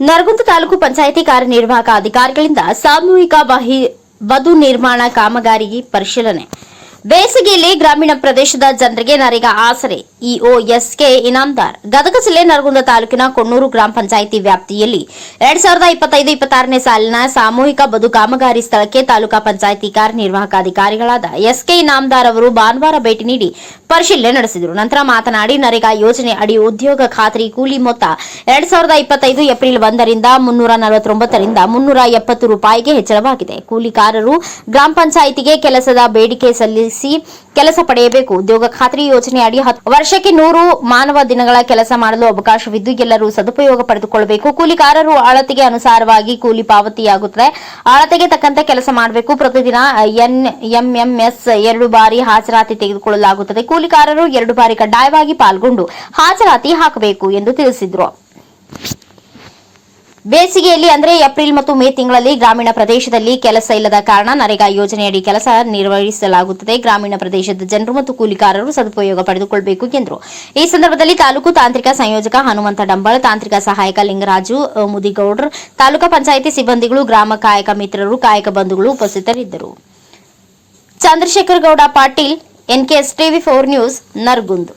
ನರಗುಂದ ತಾಲೂಕು ಪಂಚಾಯಿತಿ ಕಾರ್ಯನಿರ್ವಾಹಕ ಅಧಿಕಾರಿಗಳಿಂದ ಸಾಮೂಹಿಕ ಬದು ನಿರ್ಮಾಣ ಕಾಮಗಾರಿಗೆ ಪರಿಶೀಲನೆ. ಬೇಸಿಗೆಯಲ್ಲಿ ಗ್ರಾಮೀಣ ಪ್ರದೇಶದ ಜನರಿಗೆ ನರೇಗಾ ಆಸರೆ. EO S K Inamdar. ಗದಗ ಜಿಲ್ಲೆ ನರಗುಂದ ತಾಲೂಕಿನ ಕೊಣ್ಣೂರು ಗ್ರಾಮ ಪಂಚಾಯಿತಿ ವ್ಯಾಪ್ತಿಯಲ್ಲಿ ಎರಡ್ ಸಾವಿರದ ಇಪ್ಪತ್ತೈದು ಇಪ್ಪತ್ತಾರನೇ ಸಾಲಿನ ಸಾಮೂಹಿಕ ಬದು ಕಾಮಗಾರಿ ಸ್ಥಳಕ್ಕೆ ತಾಲೂಕಾ ಪಂಚಾಯಿತಿ ಕಾರ್ಯನಿರ್ವಾಹಕ ಅಧಿಕಾರಿಗಳಾದ ಎಸ್ಕೆ ಇನಾಮ್ದಾರ್ ಅವರು ಭಾನುವಾರ ಭೇಟಿ ನೀಡಿ ಪರಿಶೀಲನೆ ನಡೆಸಿದರು. ನಂತರ ಮಾತನಾಡಿ, ನರೇಗಾ ಯೋಜನೆ ಅಡಿ ಉದ್ಯೋಗ ಖಾತ್ರಿ ಕೂಲಿ ಮೊತ್ತ ಎರಡ್ ಸಾವಿರದ ಇಪ್ಪತ್ತೈದು ಏಪ್ರಿಲ್ ಒಂದರಿಂದ ಮುನ್ನೂರ ನಲವತ್ತೊಂಬತ್ತರಿಂದ ಮುನ್ನೂರ ಎಪ್ಪತ್ತು ರೂಪಾಯಿಗೆ ಹೆಚ್ಚಳವಾಗಿದೆ. ಕೂಲಿಕಾರರು ಗ್ರಾಮ ಪಂಚಾಯಿತಿಗೆ ಕೆಲಸದ ಬೇಡಿಕೆ ಸಲ್ಲಿಸಿ ಕೆಲಸ ಪಡೆಯಬೇಕು. ಉದ್ಯೋಗ ಖಾತ್ರಿ ಯೋಜನೆ ಅಡಿ ವರ್ಷಕ್ಕೆ ನೂರು ಮಾನವ ದಿನಗಳ ಕೆಲಸ ಮಾಡಲು ಅವಕಾಶವಿದ್ದು ಎಲ್ಲರೂ ಸದುಪಯೋಗ ಪಡೆದುಕೊಳ್ಳಬೇಕು. ಕೂಲಿಕಾರರು ಅಳತೆಗೆ ಅನುಸಾರವಾಗಿ ಕೂಲಿ ಪಾವತಿಯಾಗುತ್ತದೆ. ಅಳತೆಗೆ ತಕ್ಕಂತೆ ಕೆಲಸ ಮಾಡಬೇಕು. ಪ್ರತಿದಿನ ಎನ್ ಎಂಎಂಎಸ್ ಎರಡು ಬಾರಿ ಹಾಜರಾತಿ ತೆಗೆದುಕೊಳ್ಳಲಾಗುತ್ತದೆ. ಕೂಲಿಕಾರರು ಎರಡು ಬಾರಿ ಕಡ್ಡಾಯವಾಗಿ ಪಾಲ್ಗೊಂಡು ಹಾಜರಾತಿ ಹಾಕಬೇಕು ಎಂದು ತಿಳಿಸಿದರು. ಬೇಸಿಗೆಯಲ್ಲಿ ಅಂದರೆ ಏಪ್ರಿಲ್ ಮತ್ತು ಮೇ ತಿಂಗಳಲ್ಲಿ ಗ್ರಾಮೀಣ ಪ್ರದೇಶದಲ್ಲಿ ಕೆಲಸ ಇಲ್ಲದ ಕಾರಣ ನರೇಗಾ ಯೋಜನೆಯಡಿ ಕೆಲಸ ನಿರ್ವಹಿಸಲಾಗುತ್ತದೆ. ಗ್ರಾಮೀಣ ಪ್ರದೇಶದ ಜನರು ಮತ್ತು ಕೂಲಿಕಾರರು ಸದುಪಯೋಗ ಪಡೆದುಕೊಳ್ಳಬೇಕು ಎಂದರು. ಈ ಸಂದರ್ಭದಲ್ಲಿ ತಾಲೂಕು ತಾಂತ್ರಿಕ ಸಂಯೋಜಕ ಹನುಮಂತ ಡಂಬಳ, ತಾಂತ್ರಿಕ ಸಹಾಯಕ ಲಿಂಗರಾಜು ಮುದಿಗೌಡರ್, ತಾಲೂಕಾ ಪಂಚಾಯಿತಿ ಸಿಬ್ಬಂದಿಗಳು, ಗ್ರಾಮ ಕಾಯಕ ಮಿತ್ರರು, ಕಾಯಕ ಬಂಧುಗಳು ಉಪಸ್ಥಿತರಿದ್ದರು. Chandrashekhar Gowda, Patil NKS TV four news, Nargund.